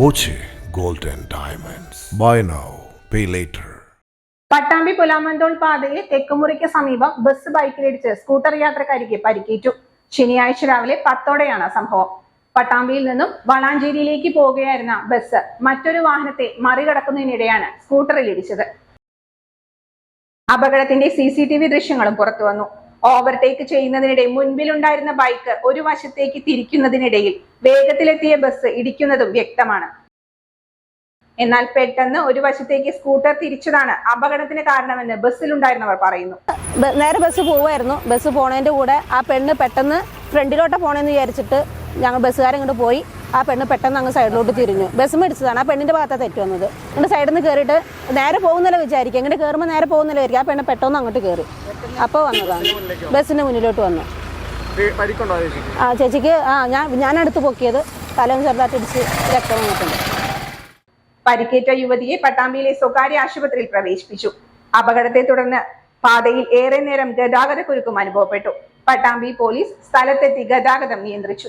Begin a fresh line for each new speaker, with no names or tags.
Boche gold and diamonds. Buy now pay later
Pattambi Pulamanthol പാതയിൽ തെക്കുമുറിക്ക് സമീപം bus ബൈക്കിലിടിച്ച് scooter യാത്രക്കാരിക്ക് പരിക്കേറ്റു. ശനിയാഴ്ച രാവിലെ പത്തോടെയാണ് സംഭവം. പട്ടാമ്പിയിൽ നിന്നും വളാഞ്ചേരിയിലേക്ക് പോകുകയായിരുന്ന ബസ് മറ്റൊരു വാഹനത്തെ മറികടക്കുന്നതിനിടെയാണ് സ്കൂട്ടറിൽ ഇടിച്ചത് അപകടത്തിന്റെ സി സി ടി വി ദൃശ്യങ്ങളും പുറത്തു വന്നു ഓവർടേക്ക് ചെയ്യുന്നതിനിടെ മുൻപിലുണ്ടായിരുന്ന ബൈക്ക് ഒരു വശത്തേക്ക് തിരിക്കുന്നതിനിടയിൽ വേഗത്തിലെത്തിയ ബസ് ഇടിക്കുന്നതും വ്യക്തമാണ്. എന്നാൽ പെട്ടെന്ന് ഒരു വശത്തേക്ക് സ്കൂട്ടർ തിരിച്ചതാണ് അപകടത്തിന് കാരണമെന്ന് ബസ്സിലുണ്ടായിരുന്നവർ പറയുന്നു.
നേരെ ബസ് പോവായിരുന്നു ബസ് പോണതിന്റെ കൂടെ ആ പെണ്ണ് പെട്ടെന്ന് ഫ്രണ്ടിലോട്ട് പോണെന്ന് വിചാരിച്ചിട്ട് ഞങ്ങൾ ബസ്സുകാരൻ ഇങ്ങോട്ട് പോയി. ആ പെണ്ണ് പെട്ടെന്ന് അങ്ങ് സൈഡിലോട്ട് തിരിഞ്ഞു. ബസ് മേടിച്ചതാണ് ആ പെണ്ണിന്റെ ഭാഗത്താണ് തെറ്റ് വന്നത്. എന്നിട്ട് സൈഡിൽ നിന്ന് കയറിയിട്ട് നേരെ പോകുന്നില്ല വിചാരിക്കും ഇങ്ങോട്ട് കയറുമ്പോൾ നേരെ പോകുന്നില്ല വിചാരിക്കും ആ പെണ്ണ് പെട്ടെന്ന് അങ്ങോട്ട് കയറി അപ്പോൾ വന്നതാണ്. ബസ്സിന്റെ മുന്നിലോട്ട് വന്നു. ആ ചേച്ചിക്ക് ആ ഞാൻ ഞാൻ ഞാനടുത്ത് പൊക്കിയത് തലയും ചെറുതായിട്ട് ഇടിച്ച് രക്തം വന്നിട്ടുണ്ട്.
പരിക്കേറ്റ യുവതിയെ പട്ടാമ്പിയിലെ സ്വകാര്യ ആശുപത്രിയിൽ പ്രവേശിപ്പിച്ചു. അപകടത്തെ തുടർന്ന് പാതയിൽ ഏറെ നേരം ഗതാഗത കുരുക്കും അനുഭവപ്പെട്ടു. പട്ടാമ്പി പോലീസ് സ്ഥലത്തെത്തി ഗതാഗതം നിയന്ത്രിച്ചു.